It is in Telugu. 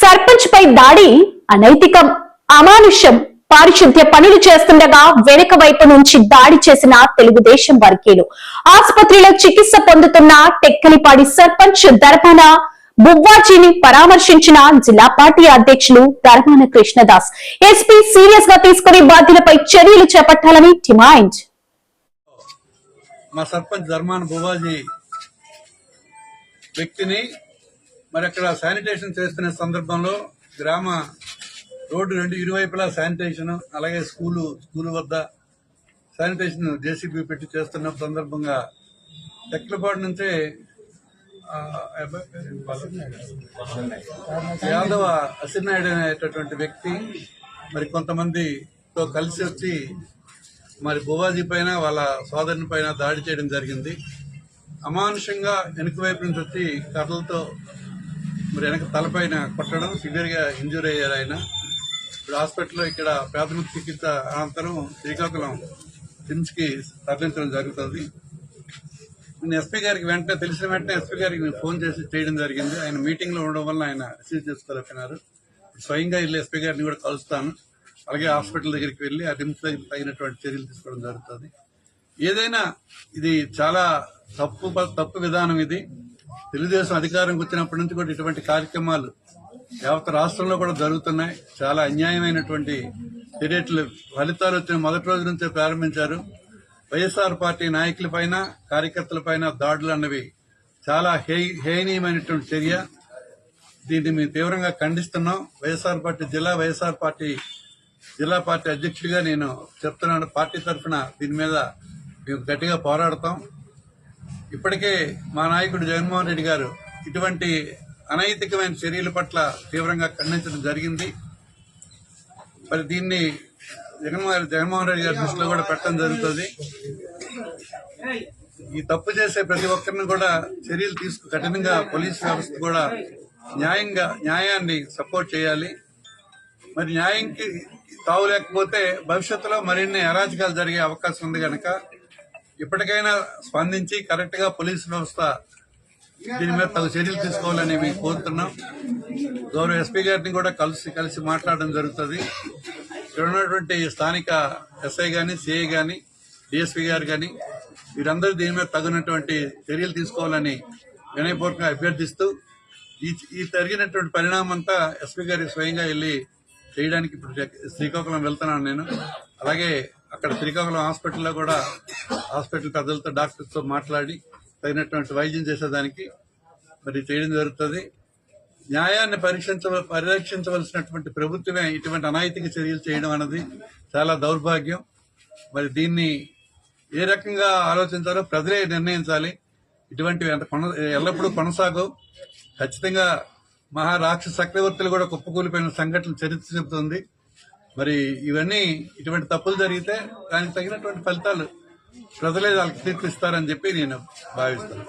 సర్పంచ్ పై దాడి అనైతికం అమానుష్యం పారిశుద్ధ్య పనులు చేస్తుండగా వెనుక వైపు నుంచి దాడి చేసిన తెలుగుదేశం వర్గీయులు. ఆసుపత్రిలో చికిత్స పొందుతున్న టెక్కలిపాడి సర్పంచ్ ధర్మాన బువ్వాజీని పరామర్శించిన జిల్లా పార్టీ అధ్యక్షులు ధర్మాన కృష్ణదాస్. ఎస్పీ సీరియస్గా తీసుకుని బాధ్యులపై చర్యలు చేపట్టాలని డిమాండ్. మా సర్పంచ్ ధర్మాన బువ్వాజీ వ్యక్తిని మరి అక్కడ శానిటేషన్ చేస్తున్న సందర్భంలో గ్రామ రోడ్డు రెండు ఇరువైపులా శానిటేషన్ అలాగే స్కూలు స్కూల్ వద్ద శానిటేషన్ జేసీబీ పెట్టి చేస్తున్న సందర్భంగా తెక్కలపాడు నుంచే? యాదవ అసినాయుడు అనేటటువంటి వ్యక్తి మరి కొంతమందితో కలిసి వచ్చి మరి బువాజీ పైన వాళ్ళ సోదరుని పైన దాడి చేయడం జరిగింది అమానుషంగా వెనుక వైపు నుంచి వచ్చి కర్రలతో మరి వెనక తలపైన కొట్టడం సివియర్గా ఇంజూర్ అయ్యారు ఆయన. ఇప్పుడు హాస్పిటల్లో ఇక్కడ ప్రాథమిక చికిత్స అనంతరం శ్రీకాకుళం టిమ్స్కి తరలించడం జరుగుతుంది. నేను ఎస్పీ గారికి వెంటనే తెలిసిన వెంటనే ఎస్పీ గారికి నేను ఫోన్ చేసి చేయడం జరిగింది. ఆయన మీటింగ్లో ఉండడం వల్ల ఆయన రిసీవ్ చేసుకోలేకపోయినారు. స్వయంగా వెళ్ళి ఎస్పీ గారిని కూడా కలుస్తాను. అలాగే హాస్పిటల్ దగ్గరికి వెళ్ళి ఆ రిమ్స్ తగినటువంటి చర్యలు తీసుకోవడం జరుగుతుంది. ఏదైనా ఇది చాలా తప్పు తప్పు విధానం ఇది. తెలుగుదేశం అధికారంకి వచ్చినప్పటి నుంచి కూడా ఇటువంటి కార్యక్రమాలు యావత్ రాష్ట్రంలో కూడా జరుగుతున్నాయి. చాలా అన్యాయమైనటువంటి చర్యలు ఫలితాలు వచ్చిన మొదటి రోజు నుంచే ప్రారంభించారు. వైఎస్ఆర్ పార్టీ నాయకుల పైన కార్యకర్తల పైన దాడులు అన్నవి చాలా హే- హేయనీయమైనటువంటి చర్య. దీన్ని మేము తీవ్రంగా ఖండిస్తున్నాం. వైఎస్ఆర్ పార్టీ జిల్లా వైఎస్ఆర్ పార్టీ జిల్లా పార్టీ అధ్యక్షుడిగా నేను చెప్తున్నాను. పార్టీ తరఫున దీని మీద మేము గట్టిగా పోరాడతాం. ఇప్పటికే మా నాయకుడు జగన్మోహన్ రెడ్డి గారు ఇటువంటి అనైతికమైన చర్యల పట్ల తీవ్రంగా ఖండించడం జరిగింది. మరి దీన్ని జగన్మోహన్ జగన్మోహన్ రెడ్డి గారి దృష్టిలో కూడా పెట్టడం జరుగుతుంది. ఈ తప్పు చేసే ప్రతి ఒక్కరిని కూడా చర్యలు తీసుకు కఠినంగా పోలీస్ వ్యవస్థ కూడా న్యాయంగా న్యాయాన్ని సపోర్ట్ చేయాలి. మరి న్యాయంకి తావు లేకపోతే భవిష్యత్తులో మరిన్ని అరాచకాలు జరిగే అవకాశం ఉంది కనుక ఇప్పటికైనా స్పందించి కరెక్ట్గా పోలీస్ వ్యవస్థ దీని మీద తగు చర్యలు తీసుకోవాలని మేము కోరుతున్నాం. గౌరవ ఎస్పీ గారిని కూడా కలిసి కలిసి మాట్లాడడం జరుగుతుంది. ఇక్కడ ఉన్నటువంటి స్థానిక ఎస్ఐ కానీ సిఐ కానీ డిఎస్పీ గారు కానీ వీరందరూ దీని మీద తగినటువంటి చర్యలు తీసుకోవాలని వినయపూర్వకంగా అభ్యర్థిస్తూ ఈ ఈ జరిగినటువంటి పరిణామం అంతా ఎస్పీ గారికి స్వయంగా వెళ్ళి చేయడానికి ఇప్పుడు శ్రీకాకుళం వెళ్తున్నాను నేను. అలాగే అక్కడ శ్రీకాకుళం హాస్పిటల్లో కూడా హాస్పిటల్ పెద్దలతో డాక్టర్స్తో మాట్లాడి తగినటువంటి వైద్యం చేసేదానికి మరి చేయడం జరుగుతుంది. న్యాయాన్ని పరీక్షించ పరిరక్షించవలసినటువంటి ప్రభుత్వమే ఇటువంటి అనైతిక చర్యలు చేయడం అన్నది చాలా దౌర్భాగ్యం. మరి దీన్ని ఏ రకంగా ఆలోచించాలో ప్రజలే నిర్ణయించాలి. ఇటువంటివి అంత కొన ఎల్లప్పుడూ కొనసాగవు. ఖచ్చితంగా మహారాక్ష చక్రవర్తులు కూడా కుప్పకూలిపోయిన సంఘటనలు చరిత్ర చెబుతుంది. మరి ఇవన్నీ ఇటువంటి తప్పులు జరిగితే దానికి తగినటువంటి ఫలితాలు ప్రజలే వాళ్ళకి తీర్పిస్తారని చెప్పి నేను భావిస్తాను